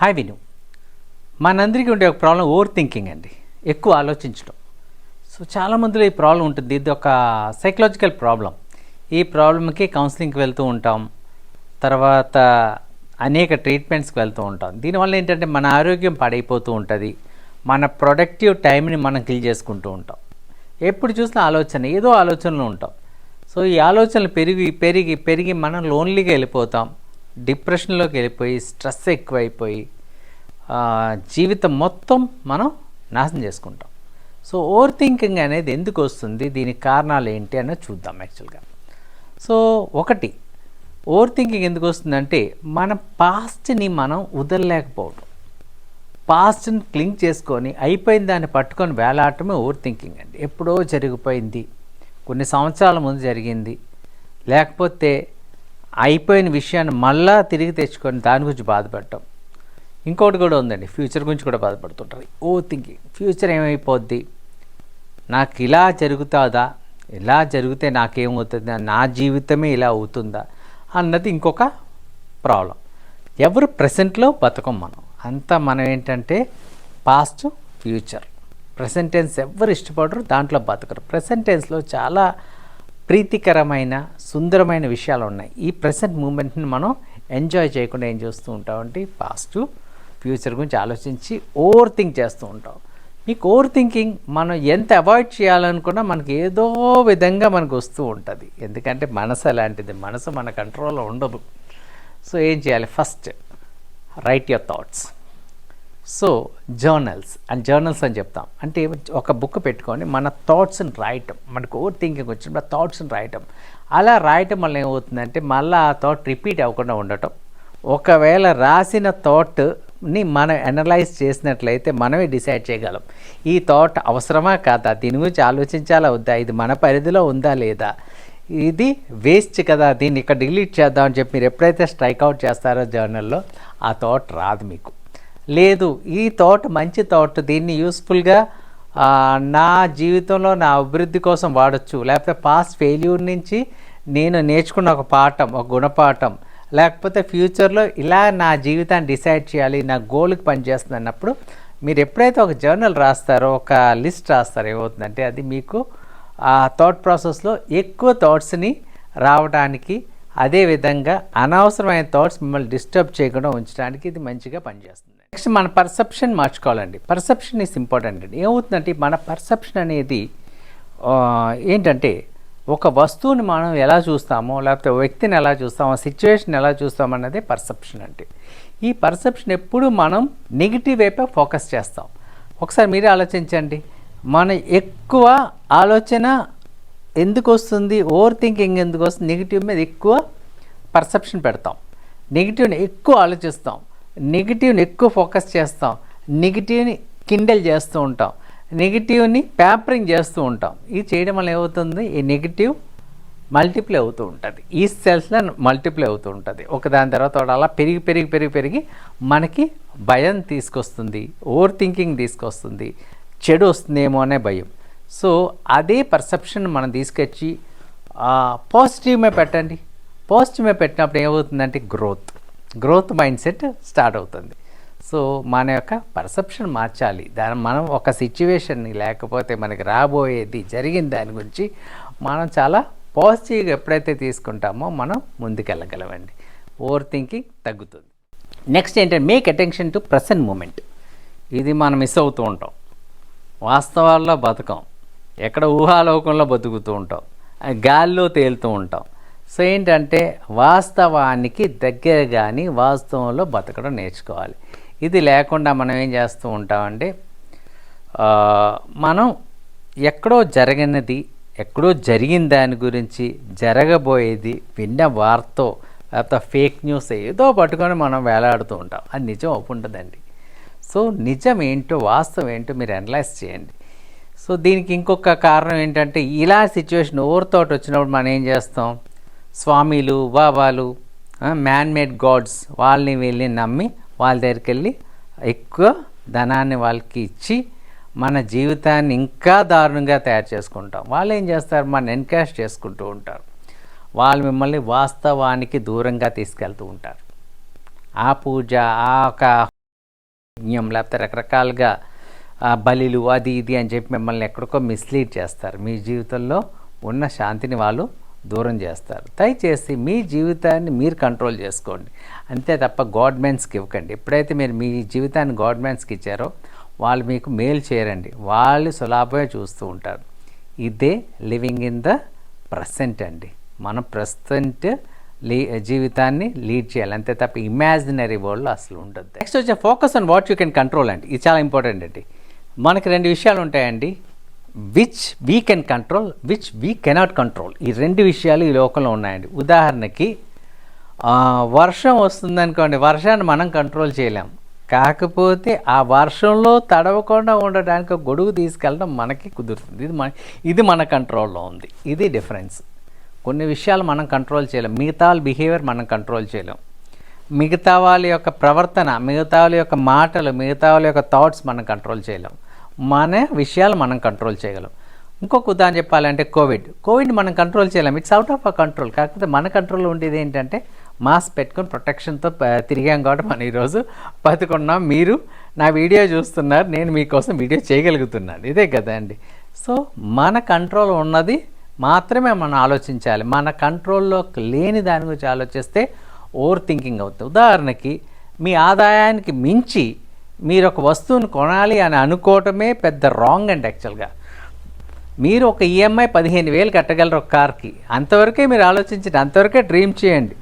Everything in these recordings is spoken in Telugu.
హాయ్ విను. మనందరికీ ఉండే ఒక ప్రాబ్లం ఓవర్ థింకింగ్ అండి. ఎక్కువ ఆలోచించడం. సో చాలామందిలో ఈ ప్రాబ్లం ఉంటుంది. ఇది ఒక సైకలాజికల్ ప్రాబ్లం. ఈ ప్రాబ్లంకి కౌన్సిలింగ్కి వెళ్తూ ఉంటాం. తర్వాత అనేక ట్రీట్మెంట్స్కి వెళ్తూ ఉంటాం. దీనివల్ల ఏంటంటే మన ఆరోగ్యం పాడైపోతూ ఉంటుంది. మన ప్రొడక్టివ్ టైంని మనం కిల్ చేసుకుంటూ ఉంటాం. ఎప్పుడు చూసినా ఆలోచన ఏదో ఆలోచనలు ఉంటాం. సో ఈ ఆలోచనలు పెరిగి పెరిగి పెరిగి మనం లోన్లీగా వెళ్ళిపోతాం. డిప్రెషన్లోకి వెళ్ళిపోయి స్ట్రెస్ ఎక్కువైపోయి జీవితం మొత్తం మనం నాశనం చేసుకుంటాం. సో ఓవర్ థింకింగ్ అనేది ఎందుకు వస్తుంది? దీనికి కారణాలు ఏంటి అని చూద్దాం యాక్చువల్గా. సో ఒకటి ఓవర్ థింకింగ్ ఎందుకు వస్తుందంటే మన పాస్ట్ని మనం వదలలేకపోవడం. పాస్ట్ని క్లింక్ చేసుకొని అయిపోయిన దాన్ని పట్టుకొని వేలాడటమే ఓవర్ థింకింగ్ అండి. ఎప్పుడో జరిగిపోయింది. కొన్ని సంవత్సరాల ముందు జరిగింది. లేకపోతే అయిపోయిన విషయాన్ని మళ్ళా తిరిగి తెచ్చుకొని దాని గురించి బాధపడటం. ఇంకోటి కూడా ఉందండి ఫ్యూచర్ గురించి కూడా బాధపడుతుంటారు. ఓ థింకింగ్ ఫ్యూచర్ ఏమైపోద్ది? నాకు ఇలా జరుగుతుందా? ఇలా జరిగితే నాకేమవుతుంది? నా జీవితమే ఇలా అవుతుందా? అన్నది ఇంకొక ప్రాబ్లం. ఎవరు ప్రజెంట్లో బతకం మనం. అంతా మనం ఏంటంటే పాస్ట్ ఫ్యూచర్. ప్రెసెంటెన్స్ ఎవరు ఇష్టపడరు దాంట్లో బతకరు. ప్రెసెంటెన్స్లో చాలా ప్రీతికరమైన సుందరమైన విషయాలు ఉన్నాయి ఈ ప్రజెంట్ మూమెంట్ని మనం ఎంజాయ్ చేయకుండా ఏం చేస్తూ ఉంటామంటే పాస్ట్ ఫ్యూచర్ గురించి ఆలోచించి ఓవర్ థింక్ చేస్తూ ఉంటాం. మీకు ఓవర్ థింకింగ్ మనం ఎంత అవాయిడ్ చేయాలనుకున్నా మనకి ఏదో విధంగా మనకు వస్తూ ఉంటుంది. ఎందుకంటే మనసు అలాంటిది. మనసు మన కంట్రోల్లో ఉండదు. సో ఏం చేయాలి? First write your thoughts so journals and journals అని చెప్తాం. అంటే ఒక బుక్ పెట్టుకొని మన థాట్స్ని రాయటం మనకు ఓవర్ థింకింగ్ వచ్చినప్పుడు ఆ థాట్స్ని రాయటం అలా రాయటం వల్ల ఏమవుతుందంటే మళ్ళీ ఆ థాట్ రిపీట్ అవ్వకుండా ఉండటం. ఒకవేళ రాసిన థాట్ని మనం అనలైజ్ చేసినట్లయితే మనమే డిసైడ్ చేయగలం. ఈ థాట్ అవసరమా కాదా? దీని గురించి ఆలోచించాలా వద్దా? ఇది మన పరిధిలో ఉందా లేదా? ఇది వేస్ట్ కదా? దీన్ని ఇక్కడ డిలీట్ చేద్దాం అని చెప్పి మీరు ఎప్పుడైతే స్ట్రైక్ అవుట్ చేస్తారో జర్నల్లో ఆ థాట్ రాదు మీకు. లేదు ఈ థాట్ మంచి థాట్ దీన్ని యూస్ఫుల్గా నా జీవితంలో నా అభివృద్ధి కోసం వాడచ్చు. లేకపోతే పాస్ట్ ఫెయిల్యూర్ నుంచి నేను నేర్చుకున్న ఒక పాఠం ఒక గుణపాఠం. లేకపోతే ఫ్యూచర్లో ఇలా నా జీవితాన్ని డిసైడ్ చేయాలి నా గోల్కి పనిచేస్తుంది అన్నప్పుడు మీరు ఎప్పుడైతే ఒక జర్నల్ రాస్తారో ఒక లిస్ట్ రాస్తారో ఏమవుతుందంటే అది మీకు ఆ థాట్ ప్రాసెస్లో ఎక్కువ థాట్స్ని రావడానికి అదేవిధంగా అనవసరమైన థాట్స్ మిమ్మల్ని డిస్టర్బ్ చేయకుండా ఉంచడానికి ఇది మంచిగా పనిచేస్తుంది. నెక్స్ట్ మన పర్సెప్షన్ మార్చుకోవాలండి. పర్సెప్షన్ ఇస్ ఇంపార్టెంట్ అండి. ఏమవుతుందంటే మన పర్సెప్షన్ అనేది ఏంటంటే ఒక వస్తువుని మనం ఎలా చూస్తామో లేకపోతే వ్యక్తిని ఎలా చూస్తామో సిచ్యువేషన్ ఎలా చూస్తామో అన్నదే పర్సెప్షన్ అంటే ఈ పర్సెప్షన్ ఎప్పుడు మనం నెగిటివ్ వైపే ఫోకస్ చేస్తాం. ఒకసారి మీరే ఆలోచించండి. మన ఎక్కువ ఆలోచన ఎందుకు వస్తుంది? ఓవర్ థింకింగ్ ఎందుకు వస్తుంది? నెగిటివ్ మీద ఎక్కువ పర్సెప్షన్ పెడతాం. నెగిటివ్ని ఎక్కువ ఆలోచిస్తాం. నెగిటివ్ని ఎక్కువ ఫోకస్ చేస్తాం. నెగిటివ్ని కిండల్ చేస్తూ ఉంటాం. నెగిటివ్ని పేపరింగ్ చేస్తూ ఉంటాం. ఇది చేయడం వల్ల ఏమవుతుంది? ఈ నెగిటివ్ మల్టిప్లై అవుతూ ఉంటుంది. ఈ సెల్స్లో మల్టిప్లై అవుతూ ఉంటుంది. ఒకదాని తర్వాత అలా పెరిగి పెరిగి పెరిగి పెరిగి మనకి భయం తీసుకొస్తుంది. ఓవర్ థింకింగ్ తీసుకొస్తుంది. చెడు వస్తుందేమో అనే భయం. సో అదే పర్సెప్షన్ మనం తీసుకొచ్చి పాజిటివ్ పెట్టండి. పాజిటివ్ పెట్టినప్పుడు ఏమవుతుందంటే growth. Growth mind set start అవుతుంది. సో మన యొక్క పర్సెప్షన్ మార్చాలి. దాని మనం ఒక సిచ్యువేషన్ని లేకపోతే మనకి రాబోయేది జరిగిన దాని గురించి మనం చాలా పాజిటివ్గా ఎప్పుడైతే తీసుకుంటామో మనం ముందుకెళ్ళగలమండి. ఓవర్ థింకింగ్ తగ్గుతుంది. నెక్స్ట్ ఏంటంటే make attention to present moment ఇది మనం మిస్ అవుతూ ఉంటాం. వాస్తవాల్లో బతకం. ఎక్కడ ఊహాలోకంలో బతుకుతూ ఉంటాం. గాల్లో తేలుతూ ఉంటాం. సో ఏంటంటే వాస్తవానికి దగ్గర కానీ వాస్తవంలో బతకడం నేర్చుకోవాలి. ఇది లేకుండా మనం ఏం చేస్తూ ఉంటామంటే మనం ఎక్కడో జరగనిది ఎక్కడో జరిగిన దాని గురించి జరగబోయేది విన్న వార్తో లేకపోతే ఫేక్ న్యూస్ ఏదో పట్టుకొని మనం వేలాడుతూ ఉంటాం. అది నిజం ఒప్పుంటుందండి సో నిజం ఏంటో వాస్తవం ఏంటో మీరు అనలైజ్ చేయండి. సో దీనికి ఇంకొక కారణం ఏంటంటే ఇలా సిచ్యువేషన్ ఓవర్తోటి వచ్చినప్పుడు మనం ఏం చేస్తాం? స్వామీలు బాబాలు మ్యాన్ మేడ్ గాడ్స్ వాళ్ళని వీళ్ళని నమ్మి వాళ్ళ దగ్గరికి వెళ్ళి ఎక్కువ ధనాన్ని వాళ్ళకి ఇచ్చి మన జీవితాన్ని ఇంకా దారుణంగా తయారు చేసుకుంటాం. వాళ్ళు ఏం చేస్తారు? మన ఎన్కాష్ చేసుకుంటూ ఉంటారు. వాళ్ళు మిమ్మల్ని వాస్తవానికి దూరంగా తీసుకెళ్తూ ఉంటారు. ఆ పూజ ఆ ఒక యజ్ఞం లేకపోతే రకరకాలుగా బలిలు అది ఇది అని చెప్పి మిమ్మల్ని ఎక్కడికో మిస్లీడ్ చేస్తారు. మీ జీవితంలో ఉన్న శాంతిని వాళ్ళు దూరం చేస్తారు. దయచేసి మీ జీవితాన్ని మీరు కంట్రోల్ చేసుకోండి. అంతే తప్ప గవర్నమెంట్స్కి ఇవ్వకండి. ఎప్పుడైతే మీరు మీ జీవితాన్ని గవర్నమెంట్స్కి ఇచ్చారో వాళ్ళు మీకు మేలు చేయరండి. వాళ్ళు సులాభమే చూస్తూ ఉంటారు. ఇదే లివింగ్ ఇన్ ద ప్రసెంట్ అండి. మనం ప్రసెంట్ లీ జీవితాన్ని లీడ్ చేయాలి. అంతే తప్ప ఇమాజినరీ వరల్డ్లో అసలు ఉండదు. నెక్స్ట్ వచ్చే focus on what you can control అండి. ఇది చాలా ఇంపార్టెంట్ అండి. మనకి రెండు విషయాలు ఉంటాయండి. Which we can control which we cannot control ఈ రెండు విషయాలు ఈ లోకంలో ఉన్నాయండి. ఉదాహరణకి వర్షం వస్తుందనుకోండి వర్షాన్ని మనం కంట్రోల్ చేయలేం. కాకపోతే ఆ వర్షంలో తడవకుండా ఉండడానికి ఒక గొడుగు తీసుకెళ్ళడం మనకి కుదురుతుంది. ఇది మన ఇది మన కంట్రోల్లో ఉంది. ఇది డిఫరెన్స్ కొన్ని విషయాలు మనం కంట్రోల్ చేయలేం. మిగతా వాళ్ళ బిహేవియర్ మనం కంట్రోల్ చేయలేం. మిగతా వాళ్ళ యొక్క ప్రవర్తన మిగతా వాళ్ళ యొక్క మాటలు మిగతా వాళ్ళ యొక్క థాట్స్ మనం కంట్రోల్ చేయలేం. మన విషయాలు మనం కంట్రోల్ చేయగలం. ఇంకొక ఉదాహరణ చెప్పాలంటే కోవిడ్ కోవిడ్ మనం కంట్రోల్ చేయలేం. It's out of a control కాకపోతే మన కంట్రోల్లో ఉండేది ఏంటంటే మాస్క్ పెట్టుకొని ప్రొటెక్షన్తో తిరిగాం కాబట్టి మనం ఈరోజు బతుకున్నాం. మీరు నా వీడియో చూస్తున్నారు. నేను మీకోసం వీడియో చేయగలుగుతున్నాను. ఇదే కదా అండి. సో మన కంట్రోల్ ఉన్నది మాత్రమే మనం ఆలోచించాలి. మన కంట్రోల్లో లేని దాని గురించి ఆలోచిస్తే ఓవర్ థింకింగ్ అవుతుంది. ఉదాహరణకి మీ ఆదాయానికి మించి మీరు ఒక వస్తువును కొనాలి అని అనుకోవటమే పెద్ద రాంగ్ అండి యాక్చువల్గా మీరు ఒక ఈఎంఐ పదిహేను వేలు కట్టగలరు ఒక కార్కి. అంతవరకే మీరు ఆలోచించండి అంతవరకే డ్రీమ్ చేయండి.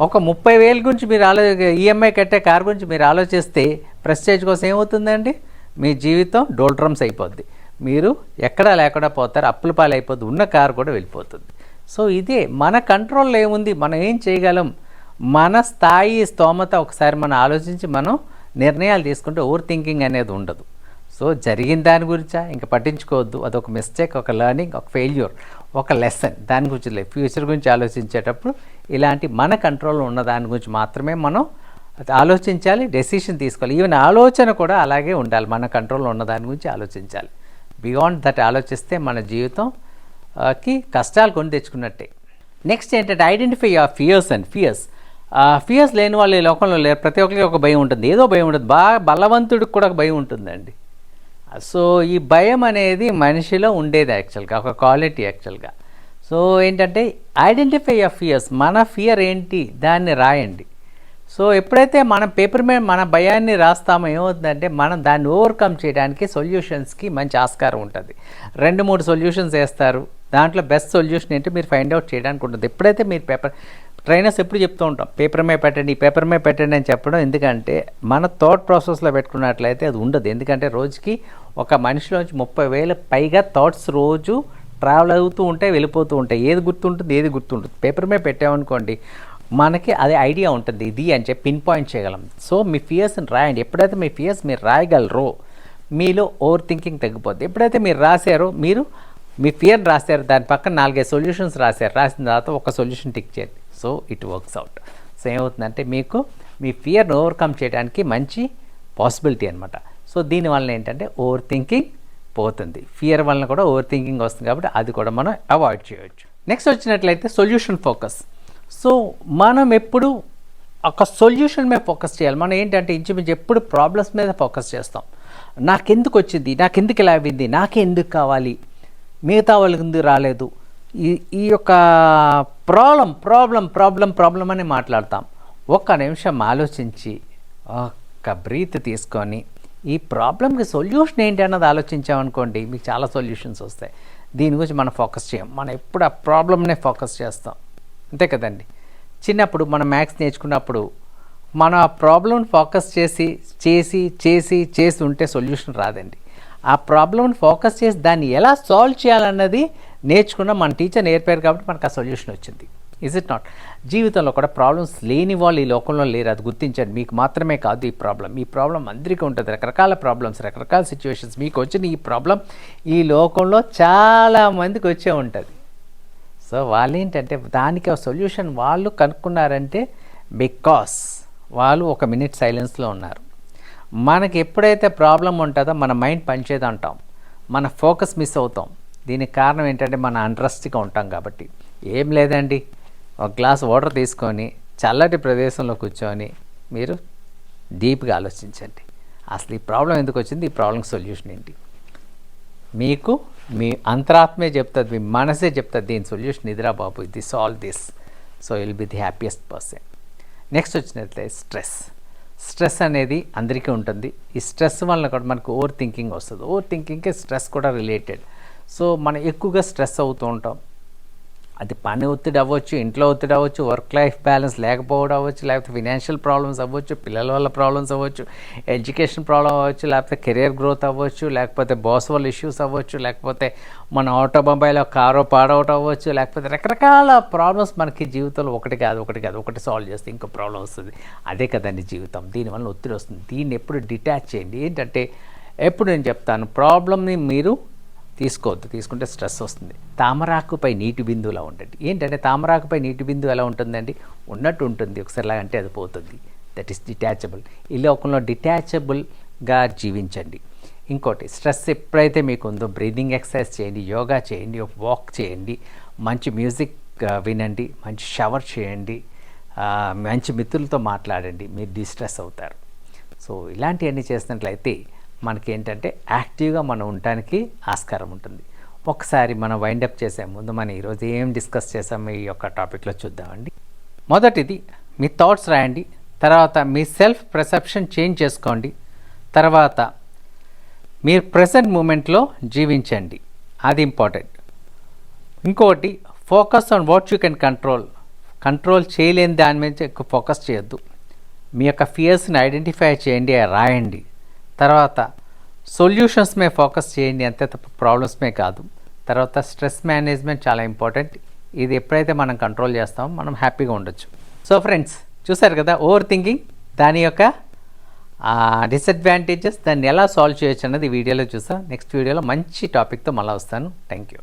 ఒక ముప్పై వేల గురించి మీరు ఆలో ఈఎంఐ కట్టే కార్ గురించి మీరు ఆలోచిస్తే ప్రెస్టేజ్ కోసం ఏమవుతుందండి? మీ జీవితం డోల్ డ్రమ్స్ అయిపోద్ది. మీరు ఎక్కడా లేకుండా పోతారు అప్పుల పాలైపోద్ది ఉన్న కారు కూడా వెళ్ళిపోతుంది. సో ఇదే మన కంట్రోల్లో ఏముంది? మనం ఏం చేయగలం? మన స్థాయి స్తోమత ఒకసారి మనం ఆలోచించి మనం నిర్ణయాలు తీసుకుంటే ఓవర్ థింకింగ్ అనేది ఉండదు. సో జరిగిన దాని గురించా? ఇంకా పట్టించుకోవద్దు. అదొక మిస్టేక్ ఒక లెర్నింగ్ ఒక ఫెయిల్యూర్ ఒక లెసన్ దాని గురించి లేదు. ఫ్యూచర్ గురించి ఆలోచించేటప్పుడు ఇలాంటి మన కంట్రోల్లో ఉన్న దాని గురించి మాత్రమే మనం ఆలోచించాలి డెసిషన్ తీసుకోవాలి. ఈవెన్ ఆలోచన కూడా అలాగే ఉండాలి. మన కంట్రోల్లో ఉన్న దాని గురించి ఆలోచించాలి. బియాండ్ దట్ ఆలోచిస్తే మన జీవితం కి కష్టాలు కొని తెచ్చుకున్నట్టే. నెక్స్ట్ ఏంటంటే identify your fears and fears fears లేని వాళ్ళు ఈ లోకంలో లేరు. ప్రతి ఒక్కరికి ఒక భయం ఉంటుంది. ఏదో భయం ఉంటుంది. బాగా బలవంతుడికి కూడా ఒక భయం ఉంటుందండి. సో ఈ భయం అనేది మనిషిలో ఉండేది యాక్చువల్గా ఒక క్వాలిటీ యాక్చువల్గా సో ఏంటంటే ఐడెంటిఫై ఆ ఫియర్స్ మన ఫియర్ ఏంటి? దాన్ని రాయండి. సో ఎప్పుడైతే మనం పేపర్ మీద మన భయాన్ని రాస్తామో ఏమవుతుందంటే మనం దాన్ని ఓవర్కమ్ చేయడానికి సొల్యూషన్స్కి మంచి ఆస్కారం ఉంటుంది. రెండు మూడు సొల్యూషన్స్ వేస్తారు. దాంట్లో బెస్ట్ సొల్యూషన్ ఏంటి? మీరు ఫైండ్ అవుట్ చేయడానికి ఉంటుంది. ఎప్పుడైతే మీరు పేపర్ ట్రైనర్స్ ఎప్పుడు చెప్తూ ఉంటాం పేపర్ మీద పెట్టండి ఈ పేపర్ మీద పెట్టండి అని చెప్పడం ఎందుకంటే మన థాట్ ప్రాసెస్లో పెట్టుకున్నట్లయితే అది ఉండదు. ఎందుకంటే రోజుకి ఒక మనిషిలోంచి ముప్పై వేల పైగా థాట్స్ రోజు ట్రావెల్ అవుతూ ఉంటాయి వెళ్ళిపోతూ ఉంటాయి. ఏది గుర్తుంటుంది ఏది గుర్తుంటుంది పేపర్ మీద పెట్టామనుకోండి మనకి అదే ఐడియా ఉంటుంది ఇది అని చెప్పి పిన్ పాయింట్ చేయగలం. సో మీ ఫియర్స్ని రాయండి. ఎప్పుడైతే మీ ఫియర్స్ మీరు రాయగలరో మీలో ఓవర్ థింకింగ్ తగ్గిపోద్ది. ఎప్పుడైతే మీరు రాశారో మీరు మీ ఫియర్ రాశారు దాని పక్కన నాలుగైదు సొల్యూషన్స్ రాశారు రాసిన తర్వాత ఒక సొల్యూషన్ టిక్ చేయండి. So it works out so ఏమవుతుందంటే మీకు మీ ఫియర్ని ఓవర్కమ్ చేయడానికి మంచి పాసిబిలిటీ అనమాట సో దీనివల్ల ఏంటంటే ఓవర్ థింకింగ్ పోతుంది. ఫియర్ వలన కూడా ఓవర్ థింకింగ్ వస్తుంది కాబట్టి అది కూడా మనం అవాయిడ్ చేయవచ్చు నెక్స్ట్ వచ్చినట్లయితే సొల్యూషన్ ఫోకస్ సో మనం ఎప్పుడు ఒక సొల్యూషన్ మీద ఫోకస్ చేయాలి. మనం ఏంటంటే ఇంచుమించు ఎప్పుడు ప్రాబ్లమ్స్ మీద ఫోకస్ చేస్తాం. నాకెందుకు వచ్చింది? నాకెందుకు ఇలా అయింది? నాకే ఎందుకు కావాలి? మిగతా వాళ్ళకి రాలేదు? ఈ ఈ యొక్క ప్రాబ్లం ప్రాబ్లం ప్రాబ్లం ప్రాబ్లం అని మాట్లాడతాం. ఒక్క నిమిషం ఆలోచించి ఒక్క బ్రీత్ తీసుకొని ఈ ప్రాబ్లంకి సొల్యూషన్ ఏంటి అన్నది ఆలోచించామనుకోండి మీకు చాలా సొల్యూషన్స్ వస్తాయి. దీని గురించి మనం ఫోకస్ చేయం. మనం ఎప్పుడు ఆ ప్రాబ్లమ్నే ఫోకస్ చేస్తాం. అంతే కదండి. చిన్నప్పుడు మనం మ్యాథ్స్ నేర్చుకున్నప్పుడు మనం ఆ ప్రాబ్లమ్ని ఫోకస్ చేసి చేసి చేసి చేసి ఉంటే సొల్యూషన్ రాదండి. ఆ ప్రాబ్లమ్ని ఫోకస్ చేసి దాన్ని ఎలా సాల్వ్ చేయాలన్నది నేర్చుకున్న మన టీచర్ నేర్పారు కాబట్టి మనకు ఆ సొల్యూషన్ వచ్చింది. ఇస్ ఇట్ నాట్ జీవితంలో కూడా ప్రాబ్లమ్స్ లేని వాళ్ళు ఈ లోకంలో లేరు. అది గుర్తించండి. మీకు మాత్రమే కాదు ఈ ప్రాబ్లం. ఈ ప్రాబ్లం అందరికీ ఉంటుంది. రకరకాల ప్రాబ్లమ్స్ రకరకాల సిచ్యువేషన్స్ మీకు వచ్చిన ఈ ప్రాబ్లం ఈ లోకంలో చాలా మందికి వచ్చే ఉంటుంది. సో వాళ్ళు ఏంటంటే దానికి ఒక సొల్యూషన్ వాళ్ళు కనుక్కున్నారంటే బికాస్ వాళ్ళు ఒక మినిట్ సైలెన్స్లో ఉన్నారు. మనకి ఎప్పుడైతే ప్రాబ్లం ఉంటుందో మన మైండ్ పనిచేది అంటాం మన ఫోకస్ మిస్ అవుతాం. దీనికి కారణం ఏంటంటే మన అంట్రస్ట్గా ఉంటాం కాబట్టి. ఏం లేదండి. ఒక గ్లాస్ వాటర్ తీసుకొని చల్లటి ప్రదేశంలో కూర్చొని మీరు డీప్గా ఆలోచించండి. అసలు ఈ ప్రాబ్లం ఎందుకు వచ్చింది? ఈ ప్రాబ్లం సొల్యూషన్ ఏంటి? మీకు మీ అంతరాత్మే చెప్తుంది మీ మనసే చెప్తుంది దీని సొల్యూషన్ ఇదిరా బాబు ఇది solve this. So will be the happiest person next వచ్చినట్లయితే స్ట్రెస్. స్ట్రెస్ అనేది అందరికీ ఉంటుంది. ఈ స్ట్రెస్ వలన కూడా మనకు ఓవర్ థింకింగ్ వస్తుంది. ఓవర్ థింకింగ్కి స్ట్రెస్ కూడా రిలేటెడ్. సో మనం ఎక్కువగా స్ట్రెస్ అవుతూ ఉంటాం. అది పని ఒత్తిడి అవ్వచ్చు ఇంట్లో ఒత్తిడి అవ్వచ్చు వర్క్ లైఫ్ బ్యాలెన్స్ లేకపోవడం అవ్వచ్చు లేకపోతే ఫినాన్షియల్ ప్రాబ్లమ్స్ అవ్వచ్చు పిల్లల వల్ల ప్రాబ్లమ్స్ అవ్వచ్చు ఎడ్యుకేషన్ ప్రాబ్లం అవ్వచ్చు లేకపోతే కెరియర్ గ్రోత్ అవ్వచ్చు లేకపోతే బాస్ వల్ల ఇష్యూస్ అవ్వచ్చు లేకపోతే మన ఆటోమొబైల్ కారో పాడవటం అవ్వచ్చు లేకపోతే రకరకాల ప్రాబ్లమ్స్ మనకి జీవితంలో ఒకటి కాదు ఒకటి కాదు ఒకటి సాల్వ్ చేస్తే ఇంకో ప్రాబ్లం వస్తుంది. అదే కదండి జీవితం. దీనివల్ల ఒత్తిడి వస్తుంది. దీన్ని ఎప్పుడు డిటాచ్ చేయండి. ఏంటంటే ఎప్పుడు నేను చెప్తాను ప్రాబ్లమ్ని మీరు తీసుకోవద్దు తీసుకుంటే స్ట్రెస్ వస్తుంది. తామరాకుపై నీటి బిందువులా ఉండండి. ఏంటంటే తామరాకుపై నీటి బిందువు ఎలా ఉంటుందండి? ఉన్నట్టు ఉంటుంది. ఒకసారిలా అంటే అది పోతుంది. దట్ ఈస్ డిటాచబుల్ ఈ లోకంలో డిటాచబుల్గా జీవించండి. ఇంకోటి స్ట్రెస్ ఎప్పుడైతే మీకు ఉందో బ్రీదింగ్ ఎక్సర్సైజ్ చేయండి యోగా చేయండి వాక్ చేయండి మంచి మ్యూజిక్ వినండి మంచి షవర్ చేయండి మంచి మిత్రులతో మాట్లాడండి మీరు డిస్ట్రెస్ అవుతారు. సో ఇలాంటివన్నీ చేసినట్లయితే మనకి ఏంటంటే యాక్టివ్గా మనం ఉండటానికి ఆస్కారం ఉంటుంది. ఒకసారి మనం వైండప్ చేసే ముందు మనం ఈరోజు ఏం డిస్కస్ చేసాము ఈ యొక్క టాపిక్లో చూద్దామండి. మొదటిది మీ థాట్స్ రాయండి. తర్వాత మీ సెల్ఫ్ పర్సెప్షన్ చేంజ్ చేసుకోండి. తర్వాత మీరు ప్రజెంట్ మూమెంట్లో జీవించండి. అది ఇంపార్టెంట్ ఇంకోటి focus on what you can control control చేయలేని దాని మీద ఎక్కువ ఫోకస్ చేయొద్దు. మీ యొక్క ఫియర్స్ని ఐడెంటిఫై చేయండి రాయండి. తర్వాత సొల్యూషన్స్ మీద ఫోకస్ చేయండి అంతే తప్ప ప్రాబ్లమ్స్మే కాదు. తర్వాత స్ట్రెస్ మేనేజ్మెంట్ చాలా ఇంపార్టెంట్ ఇది ఎప్పుడైతే మనం కంట్రోల్ చేస్తామో మనం హ్యాపీగా ఉండొచ్చు. సో ఫ్రెండ్స్ చూసారు కదా ఓవర్ థింకింగ్ దాని యొక్క డిసడ్వాంటేజెస్ దాన్ని ఎలా సాల్వ్ చేయొచ్చు అన్నది వీడియోలో చూసాం. నెక్స్ట్ వీడియోలో మంచి టాపిక్తో మళ్ళీ వస్తాను. Thank you